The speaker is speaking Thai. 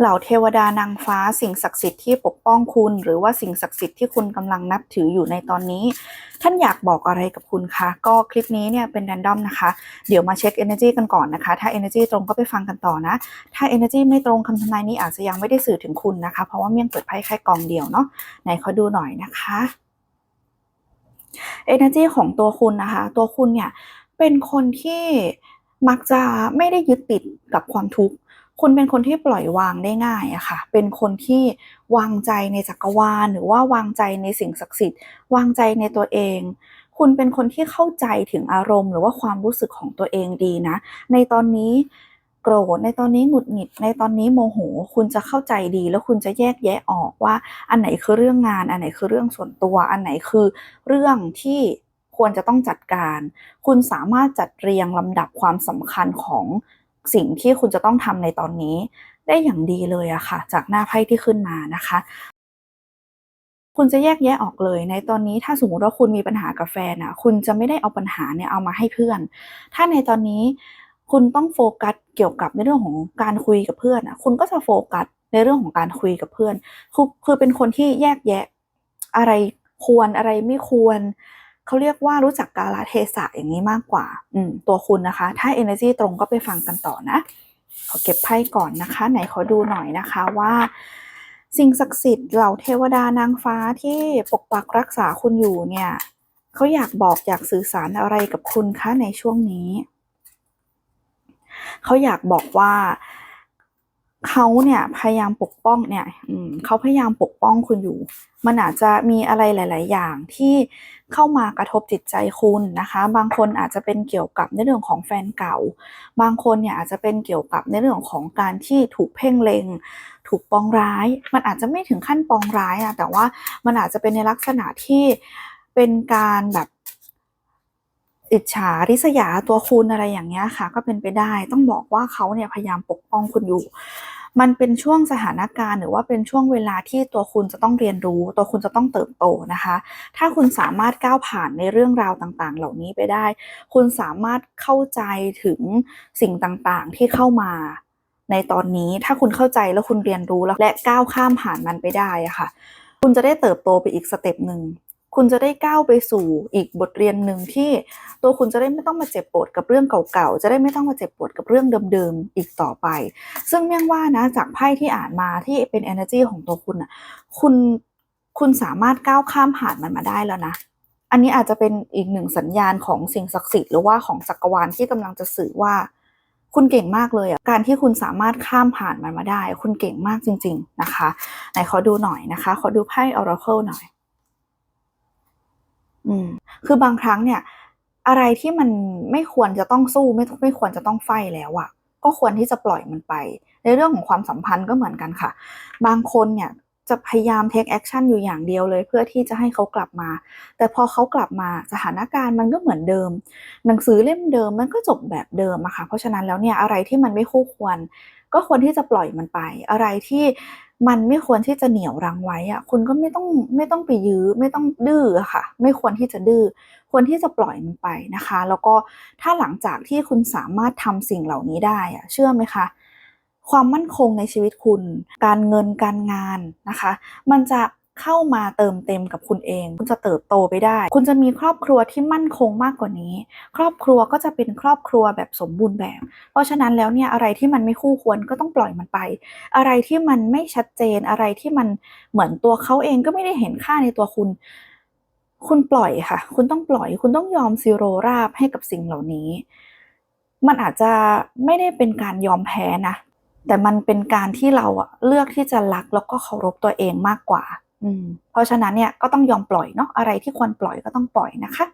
เหล่าเทวดานางฟ้าสิ่งศักดิ์สิทธิ์ที่ปกป้องคุณ หรือว่าสิ่งศักดิ์สิทธิ์ที่คุณกำลังนับถืออยู่ในตอนนี้ ท่านอยากบอกอะไรกับคุณคะ ก็คลิปนี้เนี่ยเป็นแรนดอมนะคะ เดี๋ยวมาเช็ค Energy กันก่อนนะคะ ถ้า Energy ตรงก็ไปฟังกันต่อนะ ถ้า Energy ไม่ตรงคำทำนายนี้อาจจะยังไม่ได้สื่อถึงคุณนะคะ เพราะว่าเมี่ยงเปิดไพ่แค่กองเดียวเนาะไหนขอดูหน่อยนะคะ Energy ของตัวคุณนะคะ ตัวคุณเนี่ยเป็นคนที่มักจะไม่ได้ยึดติดกับความทุกข์ คุณเป็นคนที่ปล่อยวางได้ง่ายอะค่ะ เป็นคนที่วางใจในจักรวาลหรือว่าวางใจในสิ่งศักดิ์สิทธิ์ วางใจในตัวเอง คุณเป็นคนที่เข้าใจถึงอารมณ์ หรือว่าความรู้สึกของตัวเองดีนะ ในตอนนี้โกรธในตอนนี้หงุดหงิด ในตอนนี้โมโห คุณจะเข้าใจดี แล้วคุณจะแยกแยะออกว่า อันไหนคือเรื่องงาน อันไหนคือเรื่องส่วนตัว อันไหนคือเรื่องที่ควรจะต้องจัดการ คุณสามารถจัดเรียงลำดับความสำคัญของ สิ่งที่คุณจะต้องทำในตอนนี้ ได้อย่างดีเลยอะค่ะ จากหน้าไพ่ที่ขึ้นมานะคะคุณจะแยกแยะออกเลย ในตอนนี้ถ้าสมมติว่าคุณมีปัญหากับแฟนอะคุณจะไม่ได้เอาปัญหาเนี่ยเอามาให้เพื่อน ถ้าในตอนนี้คุณต้องโฟกัสเกี่ยวกับในเรื่องของการคุยกับเพื่อนอะคุณก็จะโฟกัสในเรื่องของการคุยกับเพื่อนคือคือเป็นคนที่แยกแยะอะไรควรอะไรไม่ควร เขาเรียกว่ารู้จักกาลเทศะอย่างนี้มากกว่า อืม ตัวคุณนะคะ ถ้า energy ตรงก็ไปฟังกันต่อนะ ขอเก็บไพ่ก่อนนะคะ ไหนขอดูหน่อยนะคะว่า สิ่งศักดิ์สิทธิ์เหล่าเทวดานางฟ้าที่ปกปักรักษาคุณอยู่เนี่ยเขาอยากบอกอยากสื่อสารอะไรกับคุณคะในช่วงนี้ เขาอยากบอกว่า เขาเนี่ยพยายามปกป้องเนี่ยอืมเขาพยายามปกป้องคุณอยู่ มันอาจจะมีอะไรหลาย ๆ อย่างที่เข้ามากระทบจิตใจคุณนะคะ บางคนอาจจะเป็นเกี่ยวกับในเรื่องของแฟนเก่า บางคนเนี่ยอาจจะเป็นเกี่ยวกับในเรื่องของการที่ถูกเพ่งเลงถูกปองร้าย มันอาจจะไม่ถึงขั้นปองร้ายอะแต่ว่ามันอาจจะเป็นในลักษณะที่เป็นการแบบ อิจฉาริษยาตัวคุณอะไรอย่างเงี้ยค่ะ ก็เป็นไปได้ ต้องบอกว่าเขาเนี่ยพยายามปกป้องคุณอยู่ มันเป็นช่วงสถานการณ์ หรือว่าเป็นช่วงเวลาที่ตัวคุณจะต้องเรียนรู้ ตัวคุณจะต้องเติบโตนะคะ ถ้าคุณสามารถก้าวผ่านในเรื่องราวต่างๆ เหล่านี้ไปได้ คุณสามารถเข้าใจถึงสิ่งต่างๆที่เข้ามาในตอนนี้ถ้าคุณเข้าใจแล้วคุณเรียนรู้แล้วและก้าวข้ามผ่านมันไปได้อะค่ะ คุณจะได้เติบโตไปอีกสเต็ปหนึ่ง คุณจะได้ก้าวไปสู่อีกบทเรียนหนึ่งที่ตัวคุณจะได้ไม่ต้องมาเจ็บปวดกับเรื่องเก่าๆ จะได้ไม่ต้องมาเจ็บปวดกับเรื่องเดิมๆ อีกต่อไป ซึ่งเมี่ยงว่านะจากไพ่ที่อ่านมาที่เป็น energy ของตัวคุณอะคุณคุณสามารถก้าวข้ามผ่านมันมาได้แล้วนะ อันนี้อาจจะเป็นอีกหนึ่งสัญญาณของสิ่งศักดิ์สิทธิ์หรือว่าของจักรวาลที่กำลังจะสื่อว่า คุณเก่งมากเลยอะ การที่คุณสามารถข้ามผ่านมันมาได้ คุณเก่งมากจริง ๆ นะคะ ไหนขอดูหน่อยนะคะ ขอดูไพ่ Oracle หน่อย อืมคือบางครั้งเนี่ย อะไรที่มันไม่ควรจะต้องสู้ไม่ไม่ควรจะต้องไฟแล้วอะก็ควรที่จะปล่อยมันไป ในเรื่องของความสัมพันธ์ก็เหมือนกันค่ะ บางคนเนี่ย จะพยายาม take action อยู่อย่างเดียวเลย เพื่อที่จะให้เขากลับมา แต่พอเขากลับมาสถานการณ์มันก็เหมือนเดิม หนังสือเล่มเดิมมันก็จบแบบเดิมอะค่ะเพราะฉะนั้นแล้วเนี่ยอะไรที่มันไม่คู่ควร ก็ควรที่จะปล่อยมันไป อะไรที่มันไม่ควรที่จะเหนี่ยวรั้งไว้อะคุณก็ไม่ต้องไม่ต้องไปยื้อไม่ต้องดื้ออะค่ะ ไม่ควรที่จะดื้อควรที่จะปล่อยมันไปนะคะ แล้วก็ถ้าหลังจากที่คุณสามารถทำสิ่งเหล่านี้ได้อะเชื่อไหมคะ ความมั่นคงในชีวิตคุณ การเงินการงานนะคะ มันจะเข้ามาเติมเต็มกับคุณเอง คุณจะเติบโตไปได้ คุณจะมีครอบครัวที่มั่นคงมากกว่านี้ ครอบครัวก็จะเป็นครอบครัวแบบสมบูรณ์แบบ เพราะฉะนั้นแล้วเนี่ยอะไรที่มันไม่คู่ควรก็ต้องปล่อยมันไป อะไรที่มันไม่ชัดเจน อะไรที่มันเหมือนตัวเขาเองก็ไม่ได้เห็นค่าในตัวคุณ คุณปล่อยค่ะ คุณต้องปล่อย คุณต้องยอมซีโรราบให้กับสิ่งเหล่านี้ มันอาจจะไม่ได้เป็นการยอมแพ้นะ แต่มันเป็นการที่เราอะเลือกที่จะรักแล้วก็เคารพตัวเองมากกว่า อืม เพราะฉะนั้นเนี่ยก็ต้องยอมปล่อยเนาะอะไรที่ควรปล่อยก็ต้องปล่อยนะคะ